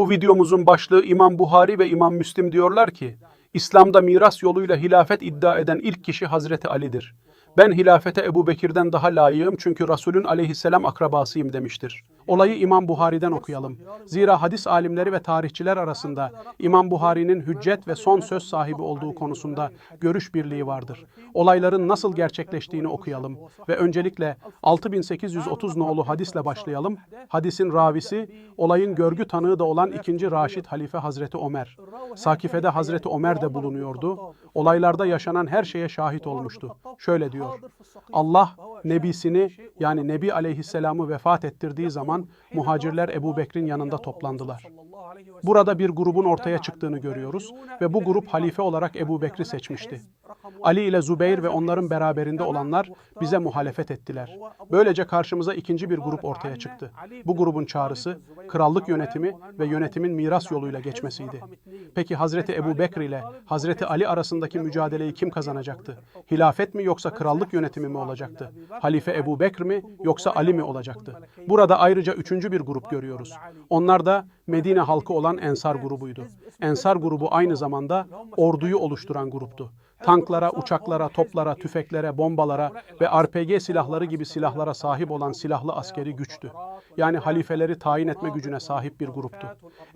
Bu videomuzun başlığı İmam Buhari ve İmam Müslim diyorlar ki, İslam'da miras yoluyla hilafet iddia eden ilk kişi Hazreti Ali'dir. Ben hilafete Ebu Bekir'den daha layığım çünkü Resulün aleyhisselam akrabasıyım demiştir. Olayı İmam Buhari'den okuyalım. Zira hadis alimleri ve tarihçiler arasında İmam Buhari'nin hüccet ve son söz sahibi olduğu konusunda görüş birliği vardır. Olayların nasıl gerçekleştiğini okuyalım ve öncelikle 6830 nolu hadisle başlayalım. Hadisin ravisi, olayın görgü tanığı da olan 2. Raşid Halife Hazreti Ömer. Sakife'de Hazreti Ömer de bulunuyordu. Olaylarda yaşanan her şeye şahit olmuştu. Şöyle diyor. Allah nebisini yani Nebi Aleyhisselam'ı vefat ettirdiği zaman muhacirler Ebu Bekir'in yanında toplandılar. Burada bir grubun ortaya çıktığını görüyoruz ve bu grup halife olarak Ebu Bekir'i seçmişti. Ali ile Zübeyir ve onların beraberinde olanlar bize muhalefet ettiler. Böylece karşımıza ikinci bir grup ortaya çıktı. Bu grubun çağrısı krallık yönetimi ve yönetimin miras yoluyla geçmesiydi. Peki Hazreti Ebu Bekir ile Hazreti Ali arasındaki mücadeleyi kim kazanacaktı? Hilafet mi yoksa krallık yönetimi mi olacaktı? Halife Ebu Bekir mi yoksa Ali mi olacaktı? Burada ayrıca üçüncü bir grup görüyoruz. Onlar da Medine halkı olan Ensar grubuydu. Ensar grubu aynı zamanda orduyu oluşturan gruptu. Tanklara, uçaklara, toplara, tüfeklere, bombalara ve RPG silahları gibi silahlara sahip olan silahlı askeri güçtü. Yani halifeleri tayin etme gücüne sahip bir gruptu.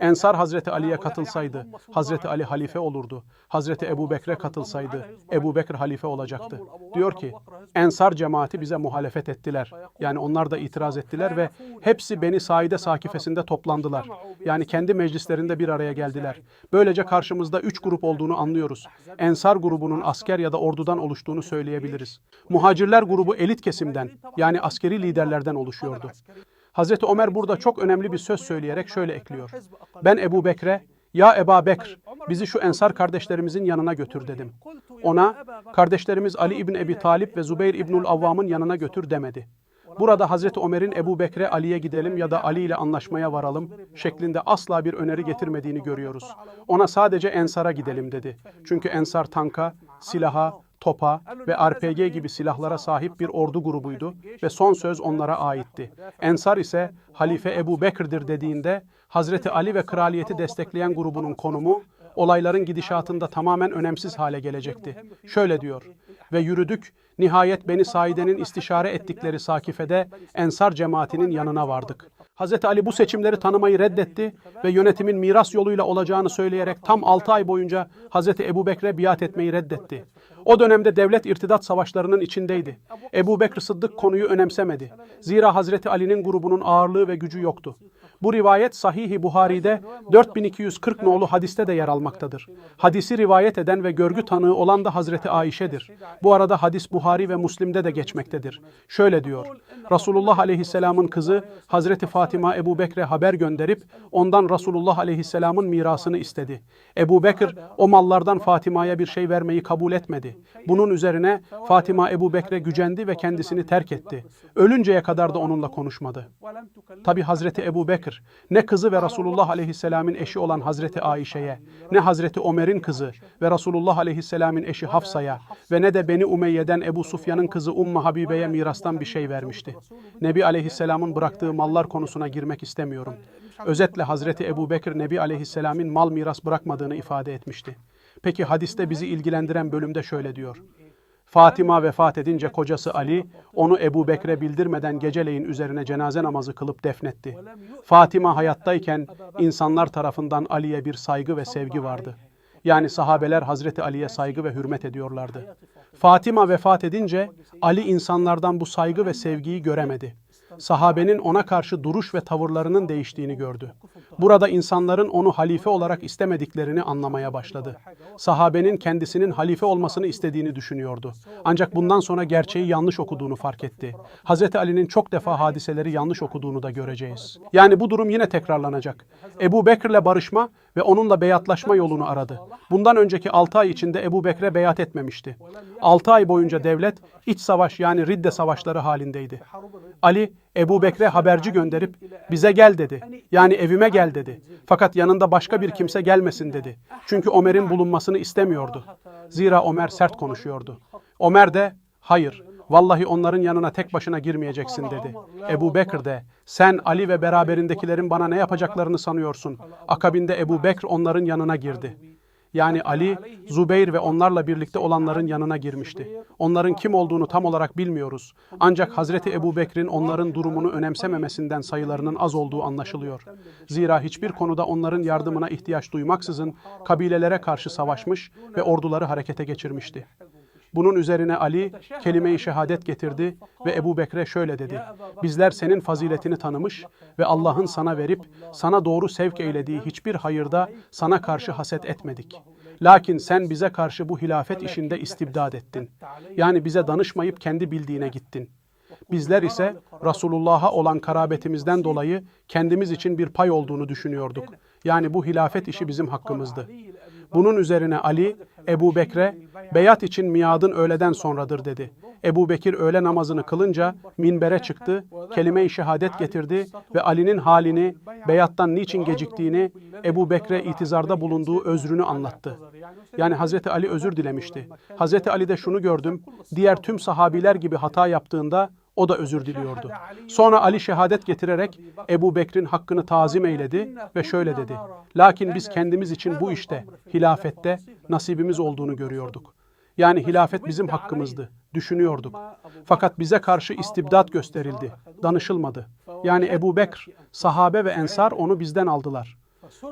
Ensar Hazreti Ali'ye katılsaydı, Hazreti Ali halife olurdu. Hazreti Ebu Bekir'e katılsaydı, Ebu Bekir halife olacaktı. Diyor ki, Ensar cemaati bize muhalefet ettiler. Yani onlar da itiraz ettiler ve hepsi Beni Saide sakifesinde toplandılar. Yani kendi meclislerinde bir araya geldiler. Böylece karşımızda üç grup olduğunu anlıyoruz. Ensar grubunun asker ya da ordudan oluştuğunu söyleyebiliriz. Muhacirler grubu elit kesimden yani askeri liderlerden oluşuyordu. Hazreti Ömer burada çok önemli bir söz söyleyerek şöyle ekliyor. Ben Ebu Bekre, ya Eba Bekr, bizi şu ensar kardeşlerimizin yanına götür dedim. Ona, kardeşlerimiz Ali İbni Ebi Talip ve Zübeyir İbnül Avvam'ın yanına götür demedi. Burada Hazreti Ömer'in Ebu Bekre Ali'ye gidelim ya da Ali ile anlaşmaya varalım şeklinde asla bir öneri getirmediğini görüyoruz. Ona sadece Ensar'a gidelim dedi. Çünkü Ensar tanka, silaha, topa ve RPG gibi silahlara sahip bir ordu grubuydu ve son söz onlara aitti. Ensar ise Halife Ebu Bekir'dir dediğinde Hazreti Ali ve kraliyeti destekleyen grubunun konumu olayların gidişatında tamamen önemsiz hale gelecekti. Şöyle diyor, ve yürüdük, nihayet Beni Saide'nin istişare ettikleri Sakife'de Ensar cemaatinin yanına vardık. Hazreti Ali bu seçimleri tanımayı reddetti ve yönetimin miras yoluyla olacağını söyleyerek tam 6 ay boyunca Hazreti Ebu Bekir'e biat etmeyi reddetti. O dönemde devlet irtidat savaşlarının içindeydi. Ebu Bekir Sıddık konuyu önemsemedi. Zira Hazreti Ali'nin grubunun ağırlığı ve gücü yoktu. Bu rivayet Sahih-i Buhari'de 4240 nolu hadiste de yer almaktadır. Hadisi rivayet eden ve görgü tanığı olan da Hazreti Ayşe'dir. Bu arada hadis Buhari ve Müslim'de de geçmektedir. Şöyle diyor, Resulullah Aleyhisselam'ın kızı Hazreti Fatima Ebu Bekir'e haber gönderip ondan Resulullah Aleyhisselam'ın mirasını istedi. Ebu Bekir o mallardan Fatima'ya bir şey vermeyi kabul etmedi. Bunun üzerine Fatima Ebu Bekir'e gücendi ve kendisini terk etti. Ölünceye kadar da onunla konuşmadı. Tabi Hazreti Ebu Bekir ne kızı ve Resulullah Aleyhisselam'ın eşi olan Hazreti Ayşe'ye, ne Hazreti Ömer'in kızı ve Resulullah Aleyhisselam'ın eşi Hafsa'ya ve ne de Beni Umeyye'den Ebu Sufyan'ın kızı Ummu Habibe'ye mirastan bir şey vermişti. Nebi Aleyhisselam'ın bıraktığı mallar konusuna girmek istemiyorum. Özetle Hazreti Ebu Bekir Nebi Aleyhisselam'ın mal miras bırakmadığını ifade etmişti. Peki hadiste bizi ilgilendiren bölümde şöyle diyor. Fatima vefat edince kocası Ali, onu Ebu Bekre bildirmeden geceleyin üzerine cenaze namazı kılıp defnetti. Fatima hayattayken insanlar tarafından Ali'ye bir saygı ve sevgi vardı. Yani sahabeler Hazreti Ali'ye saygı ve hürmet ediyorlardı. Fatima vefat edince Ali insanlardan bu saygı ve sevgiyi göremedi. Sahabenin ona karşı duruş ve tavırlarının değiştiğini gördü. Burada insanların onu halife olarak istemediklerini anlamaya başladı. Sahabenin kendisinin halife olmasını istediğini düşünüyordu. Ancak bundan sonra gerçeği yanlış okuduğunu fark etti. Hz. Ali'nin çok defa hadiseleri yanlış okuduğunu da göreceğiz. Yani bu durum yine tekrarlanacak. Ebu Bekir'le barışma ve onunla beyatlaşma yolunu aradı. Bundan önceki 6 ay içinde Ebu Bekir'e beyat etmemişti. 6 ay boyunca devlet iç savaş yani ridde savaşları halindeydi. Ali Ebu Bekir'e haberci gönderip bize gel dedi. Yani evime gel dedi. Fakat yanında başka bir kimse gelmesin dedi. Çünkü Ömer'in bulunmasını istemiyordu. Zira Ömer sert konuşuyordu. Ömer de hayır Vallahi onların yanına tek başına girmeyeceksin dedi. Ebu Bekir de sen Ali ve beraberindekilerin bana ne yapacaklarını sanıyorsun? Akabinde Ebu Bekir onların yanına girdi. Yani Ali, Zubeyr ve onlarla birlikte olanların yanına girmişti. Onların kim olduğunu tam olarak bilmiyoruz. Ancak Hazreti Ebu Bekir'in onların durumunu önemsememesinden sayılarının az olduğu anlaşılıyor. Zira hiçbir konuda onların yardımına ihtiyaç duymaksızın kabilelere karşı savaşmış ve orduları harekete geçirmişti. Bunun üzerine Ali kelime-i şehadet getirdi ve Ebu Bekre şöyle dedi. Bizler senin faziletini tanımış ve Allah'ın sana verip sana doğru sevk eylediği hiçbir hayırda sana karşı haset etmedik. Lakin sen bize karşı bu hilafet işinde istibdad ettin. Yani bize danışmayıp kendi bildiğine gittin. Bizler ise Resulullah'a olan karabetimizden dolayı kendimiz için bir pay olduğunu düşünüyorduk. Yani bu hilafet işi bizim hakkımızdı. Bunun üzerine Ali, Ebu Bekre, beyat için miadın öğleden sonradır dedi. Ebu Bekir öğle namazını kılınca minbere çıktı, kelime-i şehadet getirdi ve Ali'nin halini, beyattan niçin geciktiğini, Ebu Bekre itizarda bulunduğu özrünü anlattı. Yani Hazreti Ali özür dilemişti. Hazreti Ali de şunu gördüm, diğer tüm sahabiler gibi hata yaptığında o da özür diliyordu. Sonra Ali şehadet getirerek Ebu Bekir'in hakkını tazim eyledi ve şöyle dedi. Lakin biz kendimiz için bu işte, hilafette nasibimiz olduğunu görüyorduk. Yani hilafet bizim hakkımızdı, düşünüyorduk. Fakat bize karşı istibdat gösterildi, danışılmadı. Yani Ebu Bekr, sahabe ve ensar onu bizden aldılar.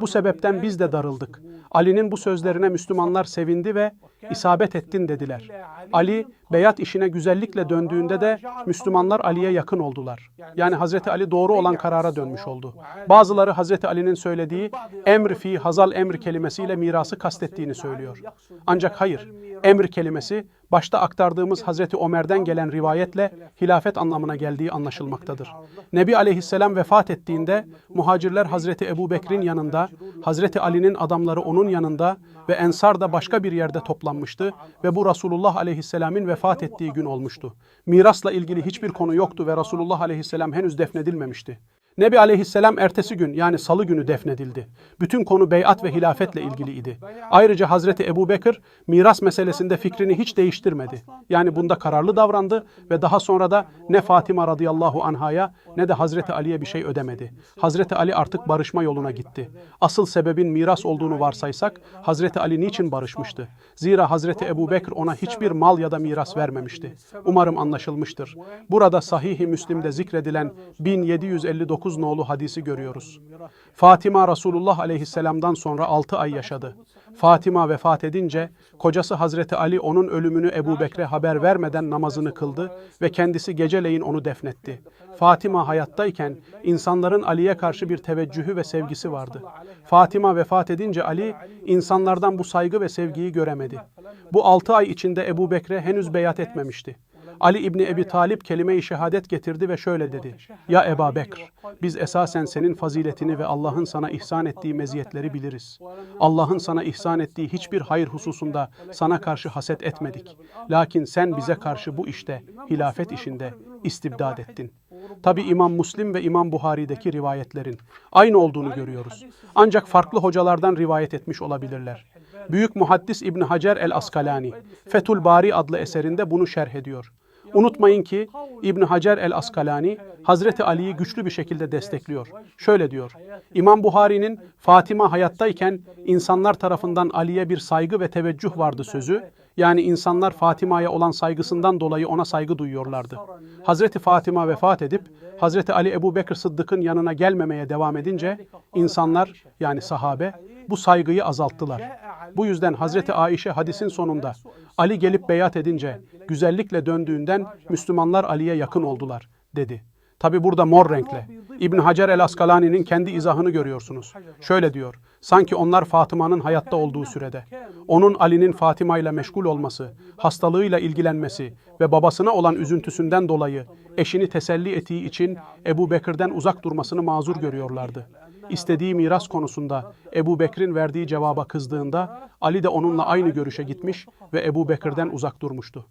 Bu sebepten biz de darıldık. Ali'nin bu sözlerine Müslümanlar sevindi ve isabet ettin dediler. Ali beyat işine güzellikle döndüğünde de Müslümanlar Ali'ye yakın oldular. Yani Hazreti Ali doğru olan karara dönmüş oldu. Bazıları Hazreti Ali'nin söylediği emr fi hazal emr kelimesiyle mirası kastettiğini söylüyor. Ancak hayır, emr kelimesi başta aktardığımız Hazreti Ömer'den gelen rivayetle hilafet anlamına geldiği anlaşılmaktadır. Nebi Aleyhisselam vefat ettiğinde muhacirler Hazreti Ebu Bekir'in yanında, Hazreti Ali'nin adamları onun yanında ve Ensar da başka bir yerde toplanmıştı ve bu Resulullah Aleyhisselam'ın vefat ettiği gün olmuştu. Mirasla ilgili hiçbir konu yoktu ve Resulullah Aleyhisselam henüz defnedilmemişti. Nebi Aleyhisselam ertesi gün yani salı günü defnedildi. Bütün konu beyat ve hilafetle ilgiliydi. Ayrıca Hazreti Ebu Bekir miras meselesinde fikrini hiç değiştirmedi. Yani bunda kararlı davrandı ve daha sonra da ne Fatima radıyallahu anhaya ne de Hazreti Ali'ye bir şey ödemedi. Hazreti Ali artık barışma yoluna gitti. Asıl sebebin miras olduğunu varsaysak Hazreti Ali niçin barışmıştı? Zira Hazreti Ebu Bekir ona hiçbir mal ya da miras vermemişti. Umarım anlaşılmıştır. Burada Sahih-i Müslim'de zikredilen 1759 nolu hadisi görüyoruz. Fatima Resulullah aleyhisselamdan sonra 6 ay yaşadı. Fatima vefat edince kocası Hazreti Ali onun ölümünü Ebu Bekre haber vermeden namazını kıldı ve kendisi geceleyin onu defnetti. Fatima hayattayken insanların Ali'ye karşı bir teveccühü ve sevgisi vardı. Fatima vefat edince Ali insanlardan bu saygı ve sevgiyi göremedi. Bu 6 ay içinde Ebu Bekre henüz beyat etmemişti. Ali İbni Ebi Talip kelime-i şehadet getirdi ve şöyle dedi. Ya Eba Bekr, biz esasen senin faziletini ve Allah'ın sana ihsan ettiği meziyetleri biliriz. Allah'ın sana ihsan ettiği hiçbir hayır hususunda sana karşı haset etmedik. Lakin sen bize karşı bu işte, hilafet işinde istibdad ettin. Tabi İmam Müslim ve İmam Buhari'deki rivayetlerin aynı olduğunu görüyoruz. Ancak farklı hocalardan rivayet etmiş olabilirler. Büyük muhaddis İbn Hacer el-Askalani, Fethul Bari adlı eserinde bunu şerh ediyor. Unutmayın ki İbn Hacer el-Askalani Hazreti Ali'yi güçlü bir şekilde destekliyor. Şöyle diyor. İmam Buhari'nin Fatima hayattayken insanlar tarafından Ali'ye bir saygı ve teveccüh vardı sözü. Yani insanlar Fatima'ya olan saygısından dolayı ona saygı duyuyorlardı. Hazreti Fatima vefat edip Hazreti Ali Ebu Bekir Sıddık'ın yanına gelmemeye devam edince insanlar yani sahabe bu saygıyı azalttılar. Bu yüzden Hazreti Aişe hadisin sonunda Ali gelip beyat edince güzellikle döndüğünden Müslümanlar Ali'ye yakın oldular dedi. Tabi burada mor renkle. İbn Hacer el-Askalani'nin kendi izahını görüyorsunuz. Şöyle diyor. Sanki onlar Fatıma'nın hayatta olduğu sürede. Onun Ali'nin Fatıma ile meşgul olması, hastalığıyla ilgilenmesi ve babasına olan üzüntüsünden dolayı eşini teselli ettiği için Ebu Bekir'den uzak durmasını mazur görüyorlardı. İstediği miras konusunda Ebu Bekir'in verdiği cevaba kızdığında Ali de onunla aynı görüşe gitmiş ve Ebu Bekir'den uzak durmuştu.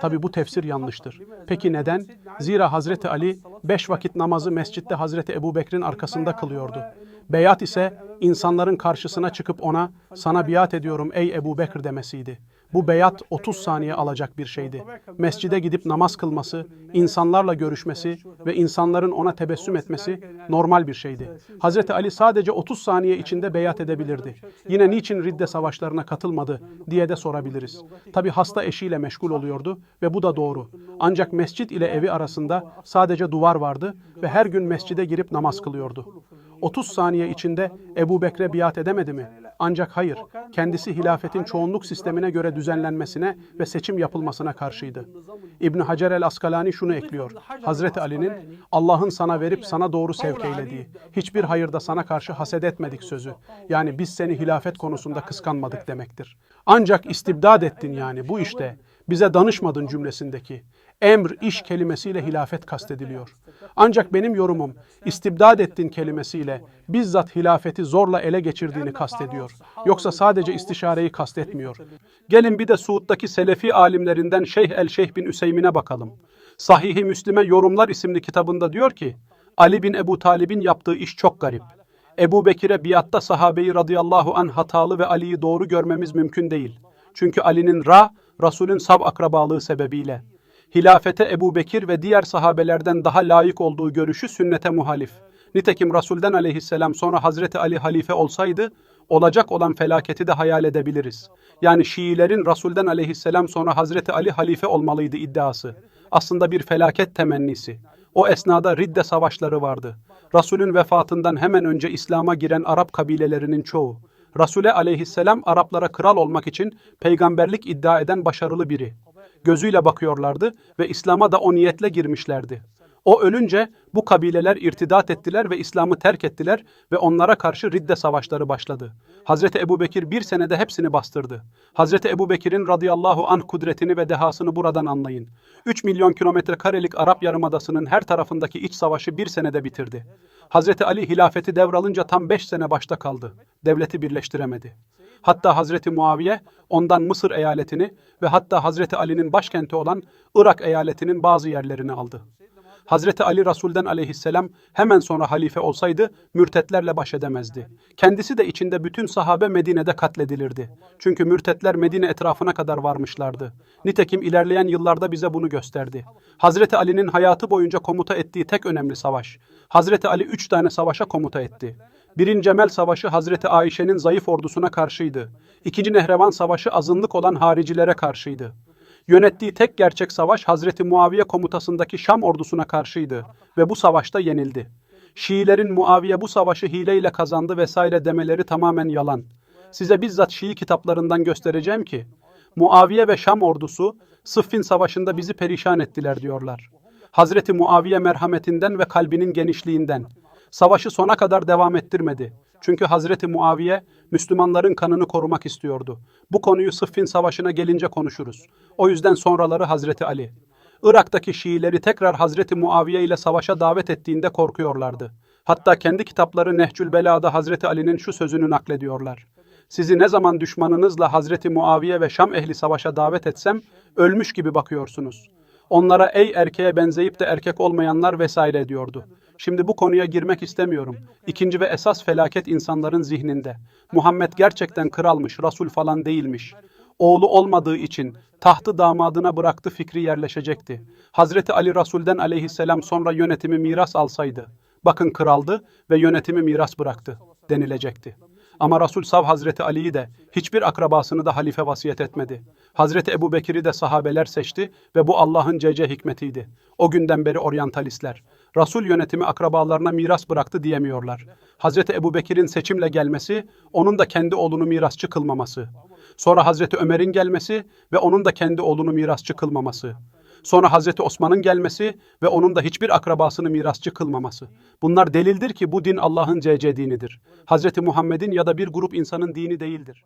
Tabi bu tefsir yanlıştır. Peki neden? Zira Hazreti Ali beş vakit namazı mescitte Hazreti Ebu Bekir'in arkasında kılıyordu. Beyat ise insanların karşısına çıkıp ona sana biat ediyorum ey Ebu Bekir demesiydi. Bu beyat 30 saniye alacak bir şeydi. Mescide gidip namaz kılması, insanlarla görüşmesi ve insanların ona tebessüm etmesi normal bir şeydi. Hazreti Ali sadece 30 saniye içinde beyat edebilirdi. Yine niçin Ridde savaşlarına katılmadı diye de sorabiliriz. Tabi hasta eşiyle meşgul oluyordu ve bu da doğru. Ancak mescit ile evi arasında sadece duvar vardı ve her gün mescide girip namaz kılıyordu. 30 saniye içinde Ebu Bekre biat edemedi mi? Ancak hayır, kendisi hilafetin çoğunluk sistemine göre düzenlenmesine ve seçim yapılmasına karşıydı. İbn Hacer el Askalani şunu ekliyor. Hazreti Ali'nin Allah'ın sana verip sana doğru sevk eylediği, hiçbir hayırda sana karşı haset etmedik sözü. Yani biz seni hilafet konusunda kıskanmadık demektir. Ancak istibdad ettin yani bu işte bize danışmadın cümlesindeki emr, iş kelimesiyle hilafet kastediliyor. Ancak benim yorumum istibdad ettin kelimesiyle bizzat hilafeti zorla ele geçirdiğini kastediyor. Yoksa sadece istişareyi kastetmiyor. Gelin bir de Suud'daki Selefi alimlerinden Şeyh el-Şeyh bin Üseymin'e bakalım. Sahih-i Müslim'e Yorumlar isimli kitabında diyor ki, Ali bin Ebu Talib'in yaptığı iş çok garip. Ebu Bekir'e biatta sahabeyi radıyallahu an hatalı ve Ali'yi doğru görmemiz mümkün değil. Çünkü Ali'nin Ra, Resul'ün sab akrabalığı sebebiyle. Hilafete Ebu Bekir ve diğer sahabelerden daha layık olduğu görüşü sünnete muhalif. Nitekim Resul'den aleyhisselam sonra Hazreti Ali halife olsaydı, olacak olan felaketi de hayal edebiliriz. Yani Şiilerin Resul'den aleyhisselam sonra Hazreti Ali halife olmalıydı iddiası. Aslında bir felaket temennisi. O esnada Ridde savaşları vardı. Resul'ün vefatından hemen önce İslam'a giren Arap kabilelerinin çoğu. Resul'e aleyhisselam Araplara kral olmak için peygamberlik iddia eden başarılı biri. Gözüyle bakıyorlardı ve İslam'a da o niyetle girmişlerdi. O ölünce bu kabileler irtidat ettiler ve İslam'ı terk ettiler ve onlara karşı ridde savaşları başladı. Hazreti Ebu Bekir bir senede hepsini bastırdı. Hazreti Ebu Bekir'in radıyallahu anh kudretini ve dehasını buradan anlayın. 3 milyon kilometre karelik Arap Yarımadası'nın her tarafındaki iç savaşı bir senede bitirdi. Hazreti Ali hilafeti devralınca tam 5 sene başta kaldı. Devleti birleştiremedi. Hatta Hazreti Muaviye ondan Mısır eyaletini ve hatta Hazreti Ali'nin başkenti olan Irak eyaletinin bazı yerlerini aldı. Hazreti Ali Resul'den aleyhisselam hemen sonra halife olsaydı mürtetlerle baş edemezdi. Kendisi de içinde bütün sahabe Medine'de katledilirdi. Çünkü mürtetler Medine etrafına kadar varmışlardı. Nitekim ilerleyen yıllarda bize bunu gösterdi. Hazreti Ali'nin hayatı boyunca komuta ettiği tek önemli savaş. Hazreti Ali üç tane savaşa komuta etti. Birinci Cemel Savaşı Hazreti Ayşe'nin zayıf ordusuna karşıydı. İkinci Nehrevan Savaşı azınlık olan haricilere karşıydı. Yönettiği tek gerçek savaş Hazreti Muaviye komutasındaki Şam ordusuna karşıydı ve bu savaşta yenildi. Şiilerin Muaviye bu savaşı hileyle kazandı vesaire demeleri tamamen yalan. Size bizzat Şii kitaplarından göstereceğim ki Muaviye ve Şam ordusu Sıffin Savaşı'nda bizi perişan ettiler diyorlar. Hazreti Muaviye merhametinden ve kalbinin genişliğinden savaşı sona kadar devam ettirmedi. Çünkü Hazreti Muaviye Müslümanların kanını korumak istiyordu. Bu konuyu Sıffin Savaşı'na gelince konuşuruz. O yüzden sonraları Hazreti Ali. Irak'taki Şiileri tekrar Hazreti Muaviye ile savaşa davet ettiğinde korkuyorlardı. Hatta kendi kitapları Nehcül Bela'da Hazreti Ali'nin şu sözünü naklediyorlar. Sizi ne zaman düşmanınızla Hazreti Muaviye ve Şam ehli savaşa davet etsem ölmüş gibi bakıyorsunuz. Onlara ey erkeğe benzeyip de erkek olmayanlar vesaire diyordu. Şimdi bu konuya girmek istemiyorum. İkinci ve esas felaket insanların zihninde. Muhammed gerçekten kralmış, Resul falan değilmiş. Oğlu olmadığı için tahtı damadına bıraktı fikri yerleşecekti. Hazreti Ali Resul'den aleyhisselam sonra yönetimi miras alsaydı. Bakın kraldı ve yönetimi miras bıraktı denilecekti. Ama Resul Sav Hazreti Ali'yi de hiçbir akrabasını da halife vasiyet etmedi. Hazreti Ebu Bekir'i de sahabeler seçti ve bu Allah'ın cece hikmetiydi. O günden beri oryantalistler. Resul yönetimi akrabalarına miras bıraktı diyemiyorlar. Hazreti Ebu Bekir'in seçimle gelmesi, onun da kendi oğlunu mirasçı kılmaması. Sonra Hazreti Ömer'in gelmesi ve onun da kendi oğlunu mirasçı kılmaması. Sonra Hazreti Osman'ın gelmesi ve onun da hiçbir akrabasını mirasçı kılmaması. Bunlar delildir ki bu din Allah'ın cc dinidir. Hazreti Muhammed'in ya da bir grup insanın dini değildir.